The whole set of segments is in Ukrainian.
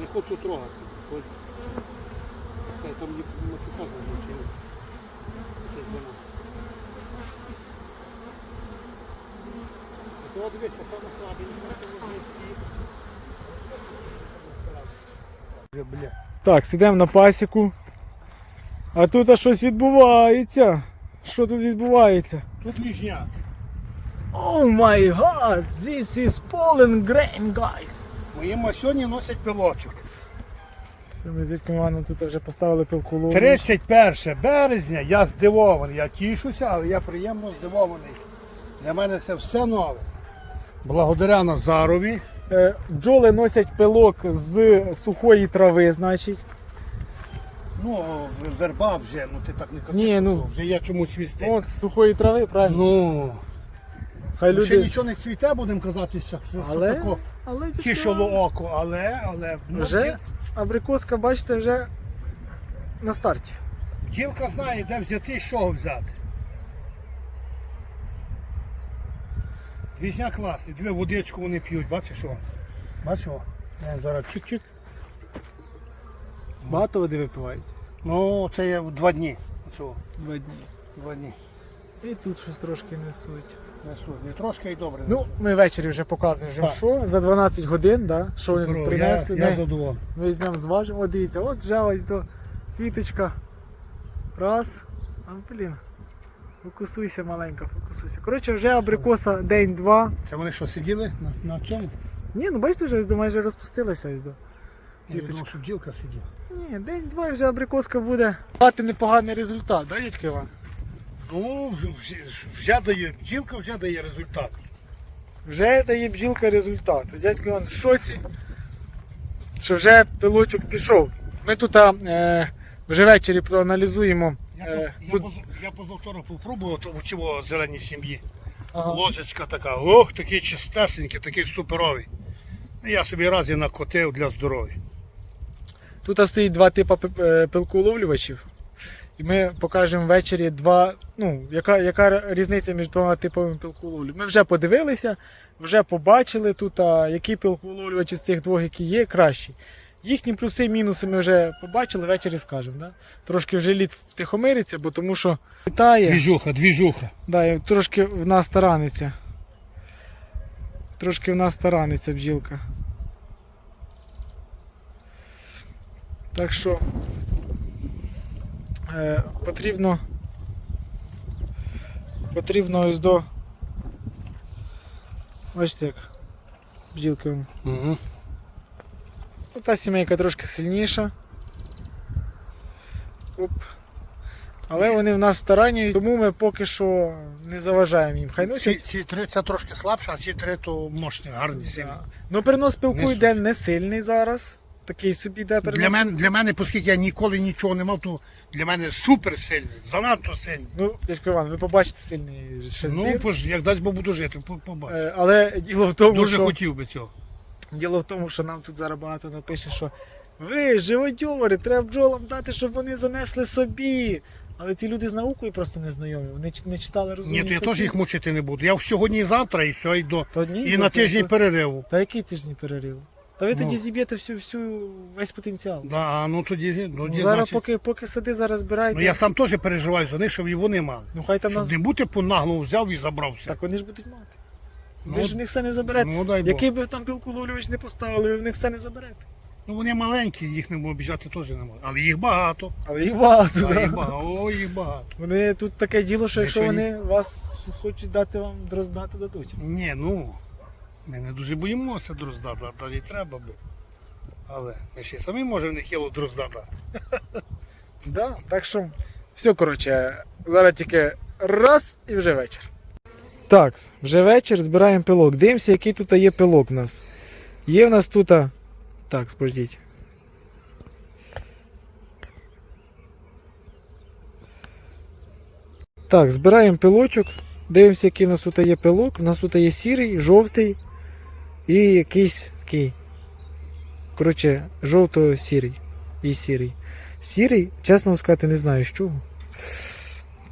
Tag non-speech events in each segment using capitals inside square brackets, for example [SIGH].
Не хочу трогати. Ось. Хай там не. Щось воно. Оце от дивися, саме бля. Так, сидимо на пасіку. А тут а щось відбувається. Що тут відбувається? Тут ліжня. О май гад, this is pollen grain, guys. Мої масьоні носять пилочок. Ми з Вітком Іваном тут вже поставили пилку ловлю. 31 березня я здивований. Я тішуся, але я приємно здивований. Для мене це все нове. Благодаря Назарові. Е, Бджоли носять пилок з сухої трави, значить. Ну, верба вже, ну ти так не кажеш. Ні, ну. вже я чомусь свісти. От з сухої трави, правильно? Ну, Хай ще нічого не цвіте, будемо казати, що, що, Але, тако але тішило око, але, але ну, вже абрикоска, бачите, вже на старті. бджілка знає, де взяти і чого взяти. Візня класний, дві водичку вони п'ють, бачиш що? Бачиш? о? Зараз чик-чик. Багато води випивають. Ну, це є два дні. Оцього, Два дні. два дні. І тут щось трошки несуть. Не трошки і добре. Ну, ми ввечері вже показуємо, Так. що за 12 годин, да, що вони тут Бро, принесли. Я, я Ми- задоволений. Ми візьмемо, зважимо, От дивіться, от вже ось до квіточка. Раз. А, блін. Фокусуйся маленько, фокусуйся. Коротше, вже абрикоса день-два. Це вони що сиділи на, на цьому? Ні, ну бачите, вже ось до майже розпустилася ось до. Я Квіточка. думав, що бджілка сиділа. Ні, день-два і вже абрикоска буде. Дати непоганий результат, да, дядько Іван? Ну, вже, вже дає, бджілка вже дає результат. Вже дає бджілка результат. Дядько Іван в шоці, що вже пилочок пішов. Ми тут е, вже ввечері проаналізуємо. Я, Е, я, тут- я позавчора попробував у цього зеленій сім'ї. ага. Ложечка така, ох, такий чистесенький, такий суперовий. Ну, Я собі раз і накотив для здоров'я. Тут стоїть два типи пи- е, пилкоуловлювачів. І ми покажемо ввечері два. Ну, яка, яка різниця між двома типами пилкоуловлю. Ми вже подивилися, вже побачили тут, а, які пилкоуловлювачі з цих двох, які є, кращі. Їхні плюси і мінуси ми вже побачили, ввечері скажемо. Да? Трошки вже лід втихомириться, бо тому що літає. Двіжуха, двіжуха. Да, і трошки в нас тараниться. Трошки в нас тараниться бджілка. Так що потрібно потрібно ось до. Бачите як бджілки. вон. Угу. Та сімейка трошки сильніша. Оп. Але вони в нас старанні, тому ми поки що не заважаємо їм. Хай Ці, носять. ці три це трошки слабше, а ці три то мощні, гарні. Да. Ну, перенос пилку йде не сильний зараз. Такий собі йде перенос. Для мене, для мене, оскільки я ніколи нічого не мав, то для мене супер сильний, занадто сильний. Ну, дядько Іван, ви побачите сильний ще Ну, пож, як дасть Бог буду жити, по- побачу. Е, Але діло в тому, Дуже що хотів би цього. діло в тому, що нам тут зараз багато напише, що ви, живодьори, треба бджолам дати, щоб вони занесли собі. Але ті люди з наукою просто не знайомі. Вони ч- не читали розумні Ні, то я статті. теж їх мучити не буду. Я сьогодні і завтра, і все, і до. Та ні, І то на тиждень просто- перериву. Та який тиждень перерив? Та ви Ну. тоді зіб'єте всю, всю весь потенціал. Да, ну тоді, ну, Ну, тоді зараз, значить, поки, поки сади зараз збираєте. ну я сам теж переживаю за них, щоб і вони мали. Ну хай там Щоб нас. не бути по наглому взяв і забрав все. Так вони ж будуть мати. Ну, ви ж в них все не заберете. ну дай Бог. Який би там пілку ловлювач не поставили, ви в них все не заберете. Ну вони маленькі, їх не обіжати теж не можна. Але їх багато. Але їх багато. А, да. їх багато. О, їх багато. Вони тут таке діло, що якщо що, вони вас хочуть дати вам дрозда, то дадуть. Ні, ну ми не дуже боїмося дрозда, да, навіть треба би. Але ми ще самі можемо не хило дрозда. [LAUGHS] Да, так що все, коротше, зараз тільки раз і вже вечір. Так, вже вечір, збираємо пилок. Дивимося, який тут є пилок у нас. Є в нас тут. Так, спождіть. Так, збираємо пилочок. Дивимося, який у нас тут є пилок. У нас тут є сірий, жовтий і якийсь такий. Коротше, жовто-сірий і сірий. Сірий, чесно сказати, не знаю з чого.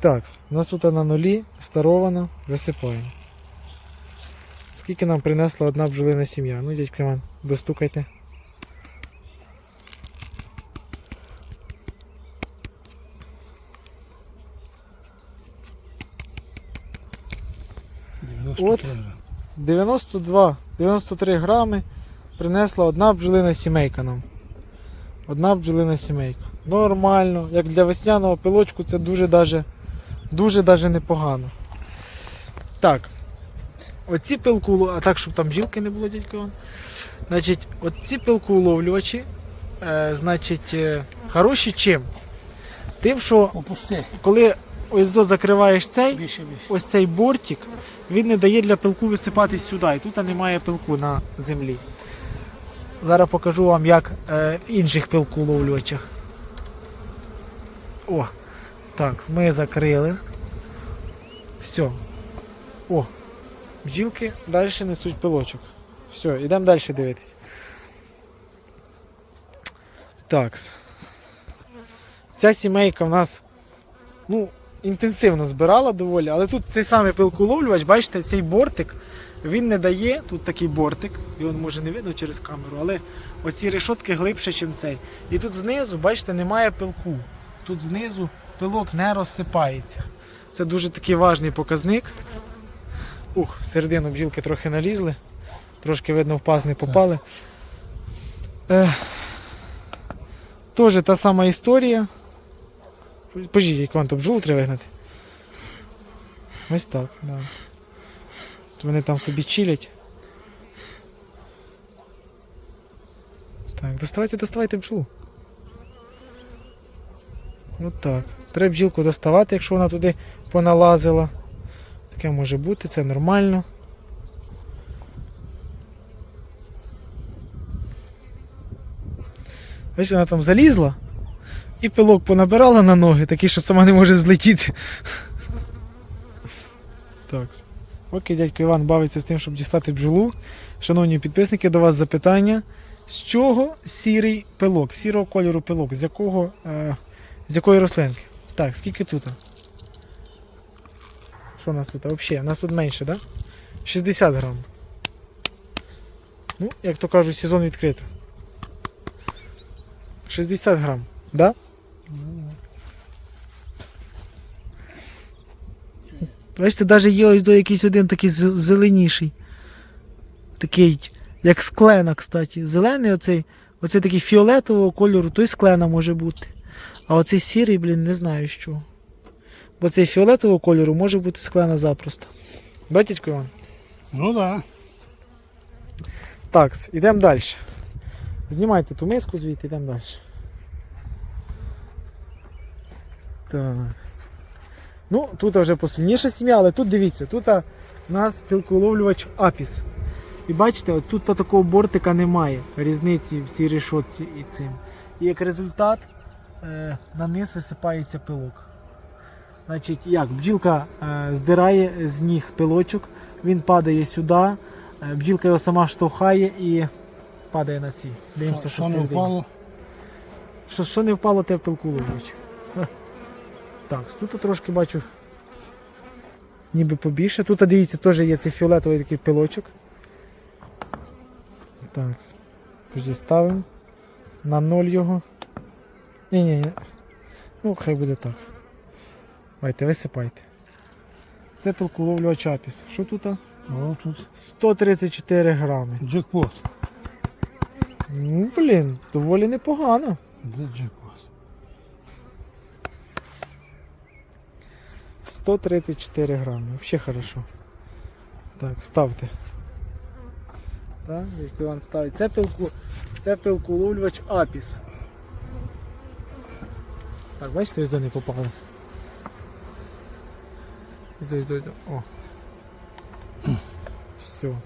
Так, у нас тут на нулі старовано, висипаємо. Скільки нам принесла одна бджолина сім'я? Ну, дядь Креман, достукайте. От. 92-93 грами принесла одна бджолина сімейка нам. Одна бджолина сімейка. Нормально, як для весняного пилочку, це дуже даже, дуже даже непогано. Так. Оці пилку, а так, щоб там жілки не було дядько. Значить, оці пилку уловлювачі, е, значить, е, хороші чим? Тим, що Опусти. коли ось до закриваєш цей, Більше, більше. ось цей бортик, він не дає для пилку висипатись сюди. І тут немає пилку на землі. Зараз покажу вам, як е, в інших пилку пилкуловлювачах. О, так, ми закрили. Все. О, бджілки далі несуть пилочок. Все, йдемо далі дивитись. Так. Ця сімейка в нас ну, інтенсивно збирала доволі, але тут цей самий пилкуловлювач, бачите, цей бортик, він не дає, тут такий бортик, його може не видно через камеру, але оці решотки глибше, ніж цей. І тут знизу, бачите, немає пилку. Тут знизу пилок не розсипається. Це дуже такий важний показник. Ух, всередину бджілки трохи налізли, трошки видно в паз не попали. Е, Теж та сама історія. Пожіть, як вам то бджолу треба вигнати. Ось так, да. Вони там собі чилять. Так, доставайте, доставайте бджолу. От так. Треба бджілку доставати, якщо вона туди поналазила. Таке може бути, це нормально. Ось вона там залізла і пилок понабирала на ноги, такий, що сама не може злетіти. Так. Поки дядько Іван бавиться з тим, щоб дістати бджолу. Шановні підписники, до вас запитання. З чого сірий пилок, сірого кольору пилок? З якого, е, з якої рослинки? Так, скільки тут? Що у нас тут? Взагалі, у нас тут менше, так? Да? 60 грам. Ну, як то кажуть, сезон відкрито. 60 грам, да? Бачите, навіть є ось до якийсь один такий зеленіший. Такий, як склена, кстати. Зелений оцей, оцей такий фіолетового кольору, той склена може бути. А оцей сірий, блін, не знаю чого. Бо цей фіолетового кольору може бути склена запросто. Батько Іван? Ну так. Так, йдемо далі. Знімайте ту миску звідти, йдемо далі. Так. Ну, тут вже посильніша сім'я, але тут дивіться, тут у нас пілколовлювач Апіс. І бачите, от тут такого бортика немає. Різниці в цій решотці і цим. І як результат е, на низ висипається пилок. Значить, як? Бджілка е, здирає з ніг пилочок, він падає сюди, е, бджілка його сама штовхає і падає на ці. Дивимося, що, Що не впало? Що, що не впало, те в пилку ловлюч. Так, тут трошки бачу. Ніби побільше. Тут дивіться, теж є цей фіолетовий такий пилочок. Так. Тоді ставимо. На ноль його. Ні-ні. ні. Ну, хай буде так. Давайте, висипайте. Це пилколовлювач Апіс. Що тут? О, тут 134 грами. джекпот. Ну, блін, доволі непогано. Де джекпот? 134 грами. Вообще хорошо. Так, ставте. Так, Іван ставить. Це пилку, це пилколовлювач Апіс. Так, бачите, ось до не попали. Ось до. О. Все.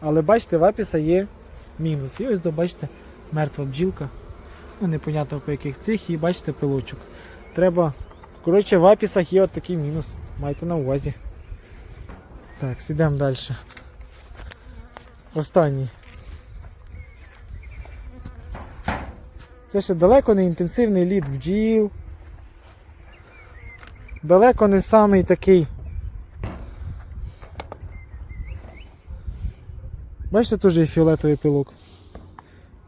Але бачите, в Апіса є мінус. І ось до, бачите, мертва бджілка. Ну, непонятно по яких цих, і бачите пилочок. Треба Коротше, в апісах є от такий мінус. Майте на увазі. Так, йдемо далі. Останній. Це ще далеко не інтенсивний лід бджіл. Далеко не самий такий. Бачите, теж є фіолетовий пилок.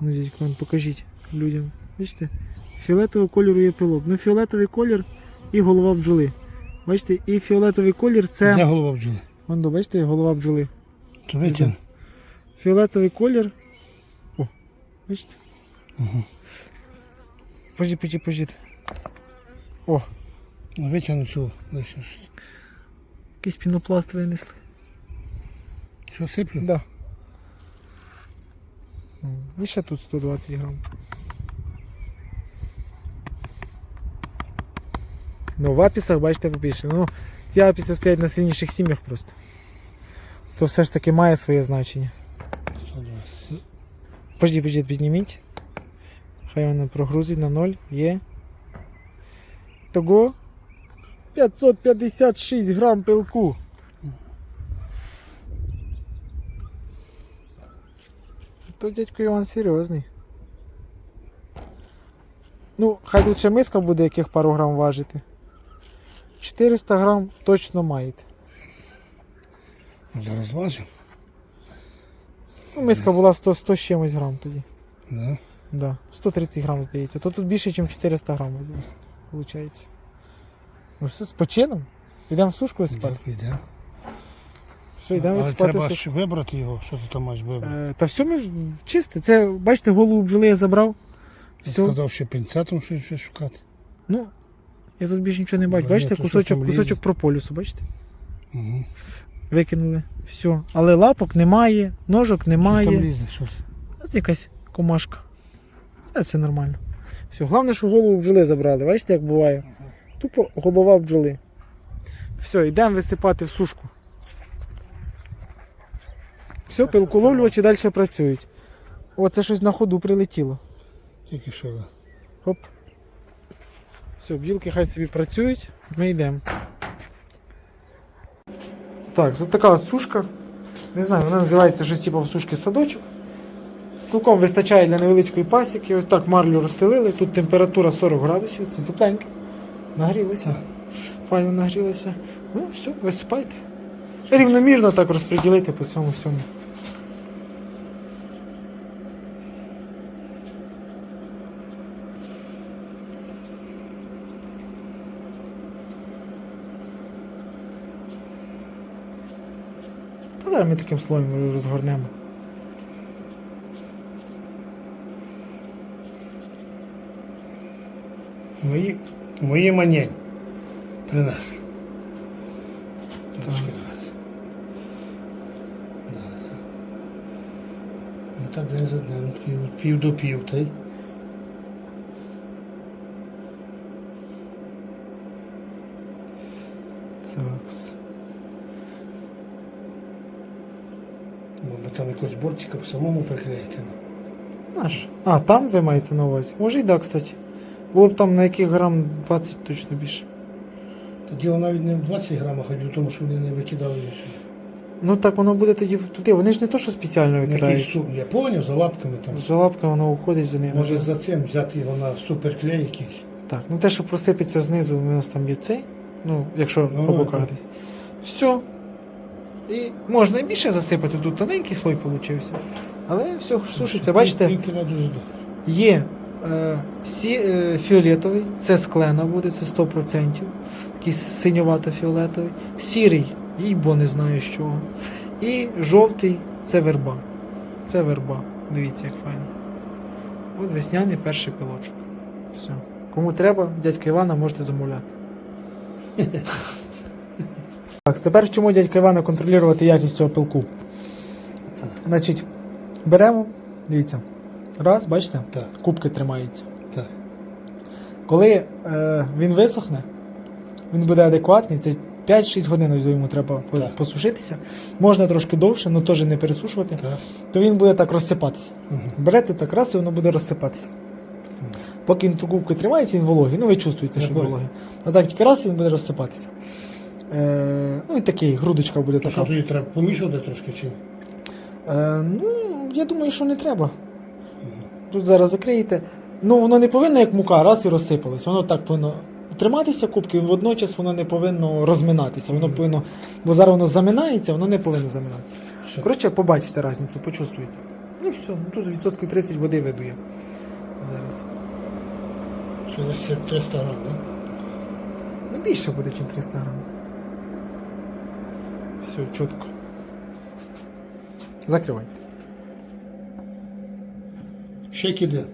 Ну, дядько, покажіть людям. Бачите? Фіолетового кольору є пилок. Ну, фіолетовий колір і голова бджоли. Бачите, і фіолетовий колір це Де голова бджоли? Вон, до, бачите, голова бджоли. То витягни. Фіолетовий колір. О, бачите? Угу. Пожди, пожди, пожди. О, Ну, Витягни цю лише. якийсь пінопласт винесли. Що сиплю? Да. І ще тут 120 грам. Ну, в апісах, бачите, побільше. Ну, ці апіси стоять на сильніших сім'ях просто. То все ж таки має своє значення. 120. Пожди, пожди, підніміть. Хай воно прогрузить на 0. Є. Того 556 грам пилку. То дядько Іван серйозний. Ну, хай тут ще миска буде, яких пару грам важити. 400 грам точно маєте. Зараз важу. Ну, миска була 100, 100 з чимось грам тоді. Да. Да, 130 грам, здається. То тут більше, ніж 400 грам у вас виходить. Ну все, з почином. Йдемо в сушку спати. Дякую, йде. Все, йдемо Але спати. треба ж вибрати його, що ти там маєш вибрати. Е, та все ми ж чисте. Це, бачите, голову бджоли я забрав. Ти Все. сказав, що пінцетом щось щось шукати. Ну, я тут більше нічого не бачу. Бо Бачите, то кусочок, там кусочок прополісу, бачите? Угу. Викинули. Все. Але лапок немає, ножок Що там немає. лізе? Щось. Це якась комашка. Це, це нормально. Все, головне, що голову бджоли забрали. Бачите, як буває? Тупо голова бджоли. Все, йдемо висипати в сушку. Все, пилколовлювачі далі працюють. О, це щось на ходу прилетіло. Тільки що. Хоп. Все, бджілки хай собі працюють, ми йдемо. Так, це така сушка. Не знаю, вона називається щось типу сушки садочок. Цілком вистачає для невеличкої пасіки. Ось так марлю розстелили. Тут температура 40 градусів, це тепленьке. Нагрілися. Файно нагрілися. Ну, все, висипайте. Рівномірно так розподілити по цьому всьому. Зараз ми таким слоєм розгорнемо. Мої, мої манень принесли. Трошки раз. Да, да. Ну так день за днем, пів, пів до пів, та й. Так. Там самому приклеїти. ну. Наш. А, там ви маєте на увазі? Може і так, кстати. Було б там на яких грам 20 точно більше. Та діло навіть не в 20 грамах, а в тому, що вони не викидали її сюди. Ну так воно буде тоді туди. Вони ж не то, що спеціально На якийсь викидають. суп, я поняв, за лапками там. За лапка воно уходить за ним. Може за цим взяти його на суперклей якийсь. Так, ну те, що просипеться знизу, у нас там є цей. Ну, якщо Ну, по ну, боках десь. Все. І можна і більше засипати, тут тоненький слой получився. Але все сушиться. Бачите, є е, сі, е, фіолетовий, це склена буде, це 100%. Такий синьовато-фіолетовий. Сірий, їй бо не знаю з чого. І жовтий це верба. Це верба. Дивіться, як файно. От весняний перший пилочок. Все. Кому треба, дядька Івана можете замовляти. [LAUGHS] Так, тепер вчимо дядька Івана контролювати якість цього пилку. Значить, беремо, дивіться. Раз, бачите? Так, Кубки тримаються. так. Коли е, він висохне, він буде адекватний, це 5-6 годин йому треба Так. посушитися. Можна трошки довше, але теж не пересушувати, так. то він буде так розсипатися. Угу. Берете так раз і воно буде розсипатися. Поки він кубки тримається, він вологий. Ну ви чувствуєте, що він вологий. А так тільки раз і він буде розсипатися. Е, ну і такий, грудочка буде То така. що тоді треба помішувати трошки чи ні? Е, ну, я думаю, що не треба. Тут зараз закриєте. Ну, воно не повинно як мука, раз і розсипалось. Воно так повинно триматися кубки, водночас воно не повинно розминатися. Воно повинно, бо зараз воно заминається, воно не повинно заминатися. Все. Коротше, побачите різницю, почувствуєте. Ну все, ну тут відсотків 30 води видує. Зараз. Це десь 300 грам, так? Ну більше буде, ніж 300 грам. Все, чітко. Закривайте. Ще киде.